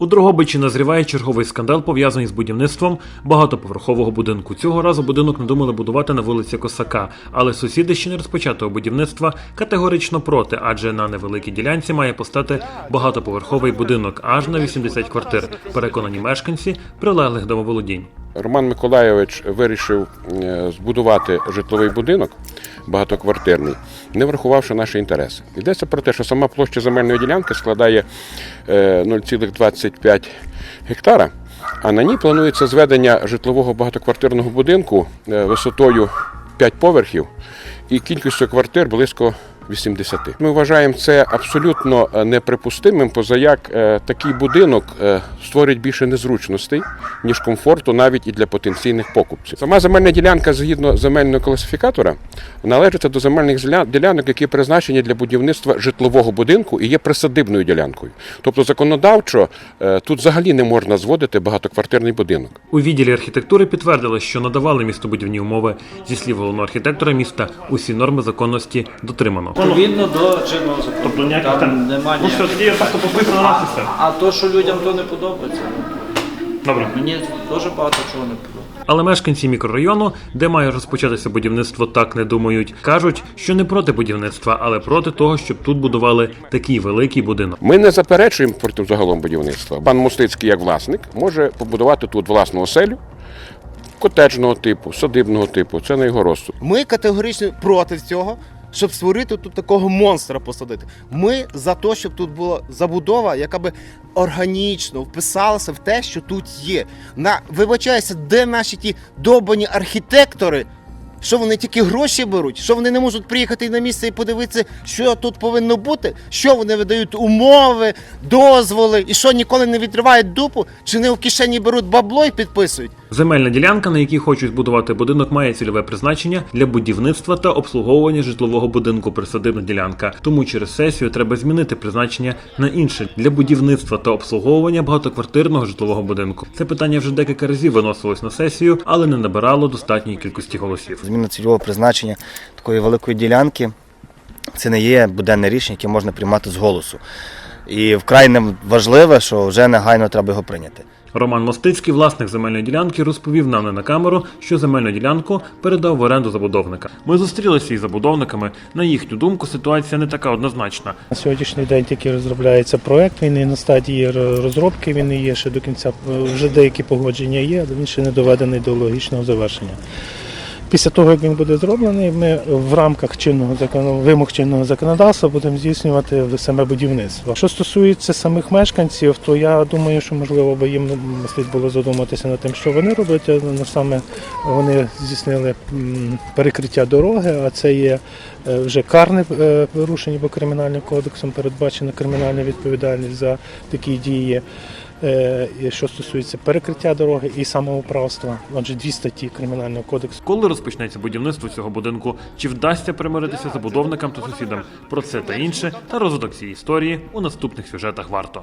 У Дрогобичі назріває черговий скандал, пов'язаний з будівництвом багатоповерхового будинку. Цього разу будинок надумали будувати на вулиці Косака, але сусіди ще не розпочатого будівництва категорично проти, адже на невеликій ділянці має постати багатоповерховий будинок аж на 80 квартир. Переконані мешканці прилеглих домоволодінь. Роман Миколайович вирішив е, збудувати житловий будинок багатоквартирний, не врахувавши наші інтереси. Йдеться про те, що сама площа земельної ділянки складає е, 0,25 гектара, а на ній планується зведення житлового багатоквартирного будинку е, висотою 5 поверхів і кількістю квартир близько 80. Ми вважаємо це абсолютно е, неприпустимим, позаяк е, такий будинок е, створить більше незручностей, ніж комфорту навіть і для потенційних покупців. Сама земельна ділянка, згідно земельного класифікатора, належить до земельних ділянок, які призначені для будівництва житлового будинку і є присадибною ділянкою. Тобто законодавчо тут взагалі не можна зводити багатоквартирний будинок. У відділі архітектури підтвердили, що надавали містобудівні умови. Зі слів головного архітектора міста, усі норми законності дотримано. Відповідно до чинного закону. Тобто ніяких там- немає Ну, що, ніяких. тоді я просто пописано на нас все. А то, що людям то не подобається, ну, Добре. мені дуже багато чого не подобається. Але мешканці мікрорайону, де має розпочатися будівництво, так не думають. кажуть, що не проти будівництва, але проти того, щоб тут будували такий великий будинок. Ми не заперечуємо проти загалом будівництва. Пан Мустицький, як власник, може побудувати тут власну оселю котеджного типу, садибного типу. Це на його розсуд. Ми категорично проти цього, щоб створити тут такого монстра посадити. Ми за те, щоб тут була забудова, яка би органічно вписалася в те, що тут є. На вибачаюся, де наші ті добані архітектори. Що вони тільки гроші беруть? Що вони не можуть приїхати на місце і подивитися, що тут повинно бути? Що вони видають умови, дозволи, і що ніколи не відривають дупу? Чи не в кишені беруть бабло і підписують? Земельна ділянка, на якій хочуть збудувати будинок, має цільове призначення для будівництва та обслуговування житлового будинку присадибна ділянка. Тому через сесію треба змінити призначення на інше для будівництва та обслуговування багатоквартирного житлового будинку. Це питання вже декілька разів виносилось на сесію, але не набирало достатньої кількості голосів. Зміна цільового призначення такої великої ділянки це не є буденне рішення, яке можна приймати з голосу. І вкрай не важливе, що вже негайно треба його прийняти. Роман Мостицький, власник земельної ділянки, розповів нам не на камеру, що земельну ділянку передав в оренду забудовника. Ми зустрілися із забудовниками. На їхню думку, ситуація не така однозначна. На сьогоднішній день тільки розробляється проект. Він і на стадії розробки. Він є ще до кінця. Вже деякі погодження є, але він ще не доведений до логічного завершення. Після того, як він буде зроблений, ми в рамках чинного вимог чинного законодавства будемо здійснювати саме будівництво. Що стосується самих мешканців, то я думаю, що можливо би їм слід було задуматися над тим, що вони роблять. Ну, саме вони здійснили перекриття дороги, а це є е, вже карне е, порушення, бо кримінальним кодексом передбачена кримінальна відповідальність за такі дії. Е, Що стосується перекриття дороги і самоуправства, адже дві статті кримінального кодексу. Коли розпочнеться будівництво цього будинку, чи вдасться примиритися забудовникам та сусідам? Про це та інше та розвиток цієї історії у наступних сюжетах варто.